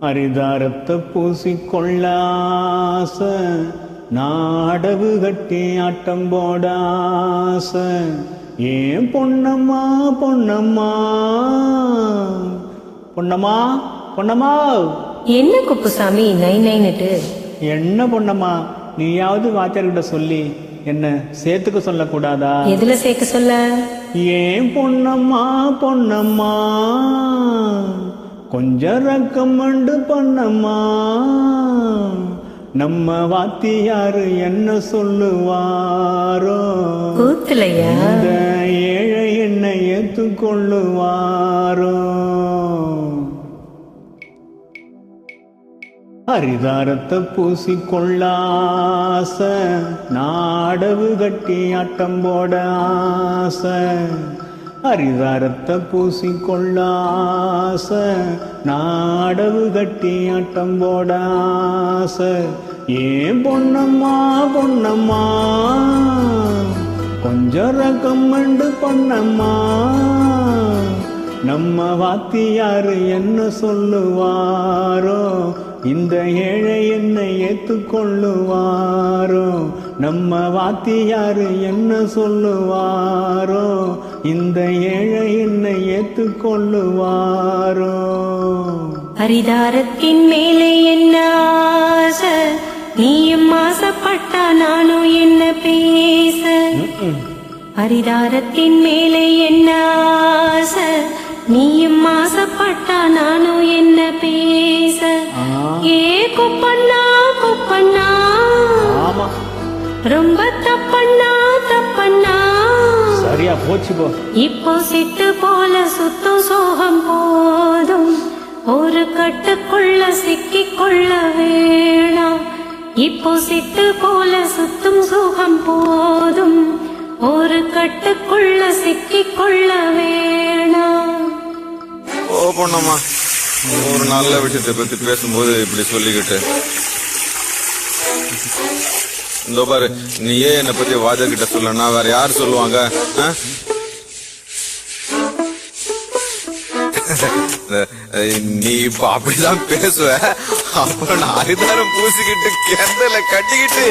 அரிதாரத்தை பூசிக்கொள்ள ஆசை நாடவு கட்டி ஆட்டம் போட ஆசை ஏன் பொன்னம்மா பொன்னம்மா? பொன்னம்மா பொன்னம்மா? என்ன குப்புசாமி நை நைன்னுட்டு? என்ன பொன்னம்மா நீயாவது வாத்தியார்கிட்ட சொல்லி என்ன சேர்த்துக்க சொல்லக்கூடாதா? எதுல சேர்க்க சொல்ல? ஏன் பொன்னம்மா பொன்னம்மா? கொஞ்சம் ரக்கமண்டு பண்ணம்மா. நம்ம வாத்தியாரு என்ன சொல்லுவாரோ? இந்த ஏழை என்ன ஏத்துக்கொள்ளுவாரோ? ஹரிதாரத்தை பூசிக்கொள்ள ஆசை நாடவு கட்டி ஆட்டம் போட ஆசை. அரிதாரத்தை பூசிக்கொள்ளாச நாடவு கட்டி ஆட்டம் போடாச. ஏன் பொன்னம்மா பொன்னம்மா? கொஞ்சம் ரகமண்டு பொன்னம்மா? நம்ம வாத்தியார் என்ன சொல்லுவாரோ? இந்த ஏழை என்னை ஏத்துக்கொள்ளுவாரோ? நம்ம வாத்தியார் என்ன சொல்லுவாரோ? இந்த ஏழை என்னை ஏத்துக்கொள்ளுவாரோ ஹரிதாரத்தின் மேலே என்ன ஆசை? நீயும் ஆசைப்பட்டா நானும் என்ன பேச? ஹரிதாரத்தின் மேலே என்ன ஆசை? நீயும் ஆசைப்பட்டா நானும் என்ன பேச? ஏ குப்பண்ணா குப்பண்ணா. ரொம்ப தப்பண்ணா. சரியா போச்சு போ. இப்போ சிட்டு போல சுத்தும் சோகம் போதும். ஒரு கட்டுக்குள்ள சிக்கிக் கொள்ள வேணாம். இப்போ சிட்டு போல சுத்தும் சோகம் போதும். ஒரு கட்டுக்குள்ள சிக்கிக் கொள்ள வேணாம். ஓ பொண்ணம்மா. ஒரு நல்ல விஷயத்தை பத்தி பேசும்போது இப்படி சொல்லிக்கிட்டு. இந்த பாரு நீயே என்னை பத்தி வாஜர் கிட்ட சொல்லனா வேற யார் சொல்லுவாங்க? நீ இப்ப அப்படிதான் பேசுவ? அப்புறம் நான் அரிதாரம் பூசிக்கிட்டு கெந்தல கட்டிக்கிட்டு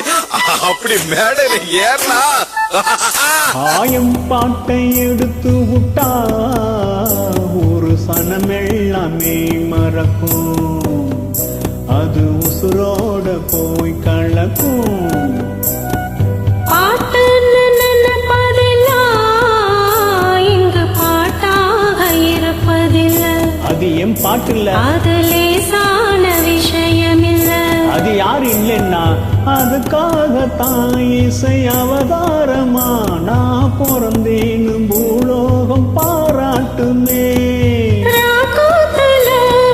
அப்படி மேடையில ஏறா ஆயம் பாட்டை எடுத்து விட்டா ஒரு சனமெல்லாமே மறக்கும். அது உசுரோட போய் கலக்கும். அது என் பாட்டு இல்ல அது லேசான விஷயமில்ல. அது யாரு இல்லைன்னா அதுக்காகத்தான் இசை அவதாரமா நான் பிறந்தேன்னு பூலோகம் பாராட்டுமே.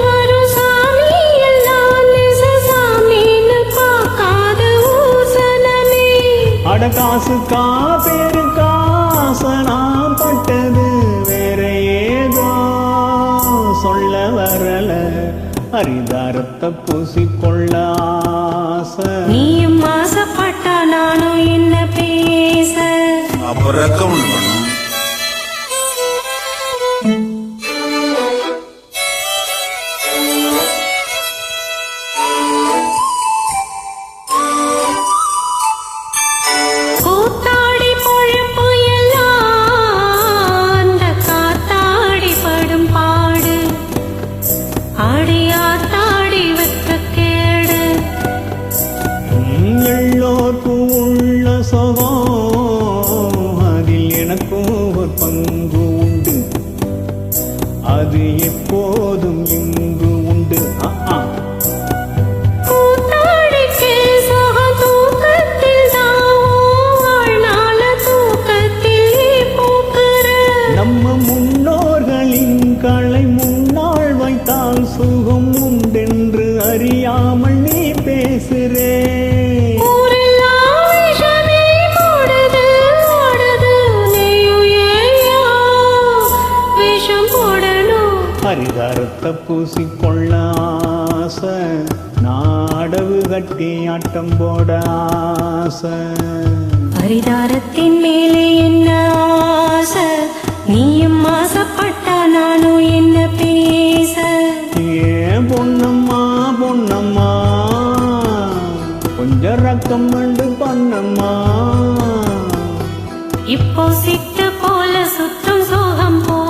வரும் அரிதாரத்தை பூசிக்கொள்ள ஆசை. நீயும் ஆசைப்பட்டா நானும் என்ன பேச? அப்புறம் one point. ஹரிதாரத்தை பூசிக்கொள்ள ஆசை நாடவு கட்டி ஆட்டம் போட ஆசை பரிதாரத்தின் மேலே என்ன ஆசை? நீயும் ஆசைப்பட்டா நானும் என்ன பேச? பொண்ணம்மா கொஞ்சம் ரக்கம் மண்டு பண்ணம்மா. இப்போ சிட்டு போல சுற்றும் சோகம் போதும்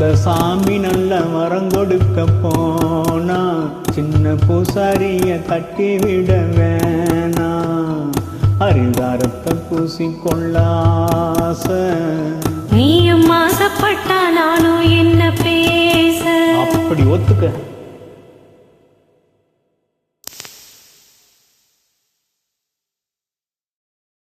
அந்த சாமி நல்ல வரம் கொடுக்க போனா சின்ன பூசாரிய தட்டி விட வேணாம் அரிதாரத்தை பூசிக்கொள்ள ஆசை. நீயும் ஆசைப்பட்டா நானும் என்ன பேச? அப்படி ஒத்துக்க.